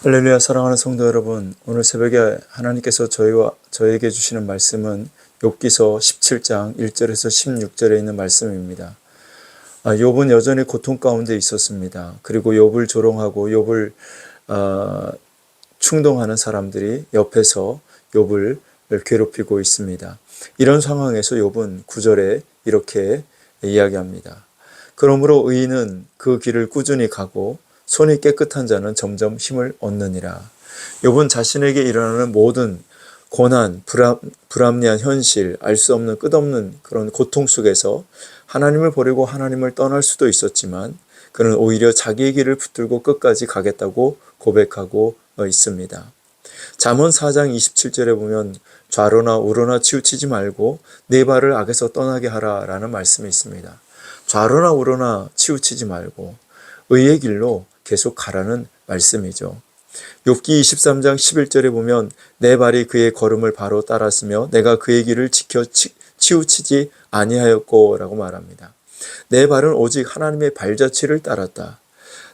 할렐루야 사랑하는 성도 여러분 오늘 새벽에 하나님께서 저희와 저에게 주시는 말씀은 욥기서 17장 1절에서 16절에 있는 말씀입니다. 아, 욥은 여전히 고통 가운데 있었습니다. 그리고 욥을 조롱하고 욥을 아, 충동하는 사람들이 옆에서 욥을 괴롭히고 있습니다. 이런 상황에서 욥은 9절에 이렇게 이야기합니다. 그러므로 의인은 그 길을 꾸준히 가고 손이 깨끗한 자는 점점 힘을 얻느니라. 욥은 자신에게 일어나는 모든 고난, 불합, 불합리한 현실, 알 수 없는 끝없는 그런 고통 속에서 하나님을 버리고 하나님을 떠날 수도 있었지만 그는 오히려 자기의 길을 붙들고 끝까지 가겠다고 고백하고 있습니다. 잠언 4장 27절에 보면 좌로나 우로나 치우치지 말고 네 발을 악에서 떠나게 하라라는 말씀이 있습니다. 좌로나 우로나 치우치지 말고 의의 길로 계속 가라는 말씀이죠. 욥기 23장 11절에 보면 내 발이 그의 걸음을 바로 따랐으며 내가 그의 길을 지켜 치우치지 아니하였고라고 말합니다. 내 발은 오직 하나님의 발자취를 따랐다.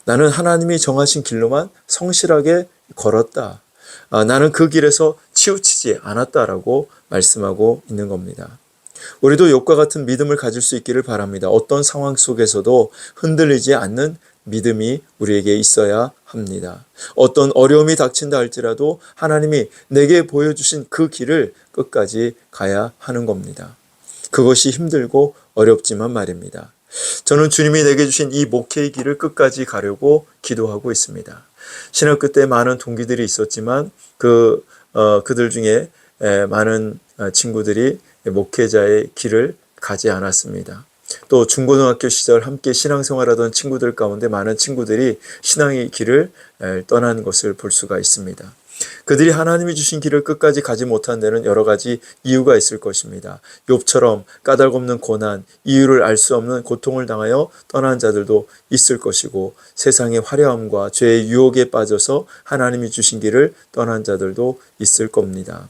나는 하나님이 정하신 길로만 성실하게 걸었다. 아, 나는 그 길에서 치우치지 않았다라고 말씀하고 있는 겁니다. 우리도 욕과 같은 믿음을 가질 수 있기를 바랍니다. 어떤 상황 속에서도 흔들리지 않는 믿음이 우리에게 있어야 합니다. 어떤 어려움이 닥친다 할지라도 하나님이 내게 보여주신 그 길을 끝까지 가야 하는 겁니다. 그것이 힘들고 어렵지만 말입니다. 저는 주님이 내게 주신 이 목회의 길을 끝까지 가려고 기도하고 있습니다. 신학교 때 많은 동기들이 있었지만 그 어, 그들 중에 에, 많은 친구들이 목회자의 길을 가지 않았습니다. 또 중고등학교 시절 함께 신앙생활하던 친구들 가운데 많은 친구들이 신앙의 길을 떠난 것을 볼 수가 있습니다. 그들이 하나님이 주신 길을 끝까지 가지 못한 데는 여러 가지 이유가 있을 것입니다. 욥처럼 까닭없는 고난, 이유를 알 수 없는 고통을 당하여 떠난 자들도 있을 것이고 세상의 화려함과 죄의 유혹에 빠져서 하나님이 주신 길을 떠난 자들도 있을 겁니다.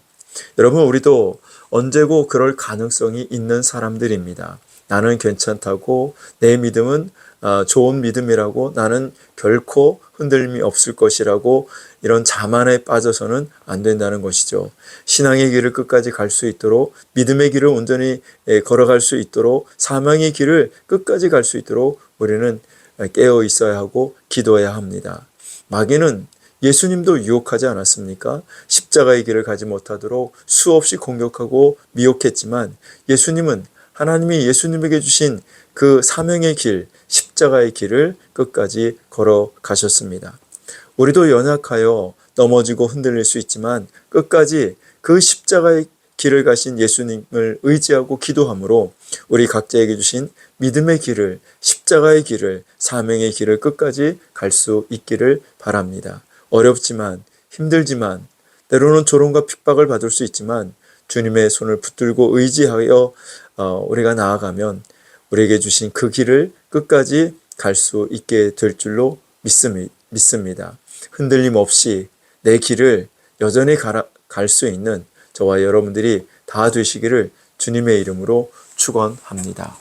여러분 우리도 언제고 그럴 가능성이 있는 사람들입니다. 나는 괜찮다고 내 믿음은 어, 좋은 믿음이라고 나는 결코 흔들림이 없을 것이라고 이런 자만에 빠져서는 안 된다는 것이죠. 신앙의 길을 끝까지 갈 수 있도록 믿음의 길을 온전히 예, 걸어갈 수 있도록 사명의 길을 끝까지 갈 수 있도록 우리는 깨어 있어야 하고 기도해야 합니다. 마귀는 예수님도 유혹하지 않았습니까? 십자가의 길을 가지 못하도록 수없이 공격하고 미혹했지만 예수님은 하나님이 예수님에게 주신 그 사명의 길, 십자가의 길을 끝까지 걸어 가셨습니다. 우리도 연약하여 넘어지고 흔들릴 수 있지만 끝까지 그 십자가의 길을 가신 예수님을 의지하고 기도함으로 우리 각자에게 주신 믿음의 길을, 십자가의 길을, 사명의 길을 끝까지 갈 수 있기를 바랍니다. 어렵지만, 힘들지만, 때로는 조롱과 핍박을 받을 수 있지만, 주님의 손을 붙들고 의지하여 어, 우리가 나아가면 우리에게 주신 그 길을 끝까지 갈 수 있게 될 줄로 믿습니다. 흔들림 없이 내 길을 여전히 갈 수 있는 저와 여러분들이 다 되시기를 주님의 이름으로 축원합니다.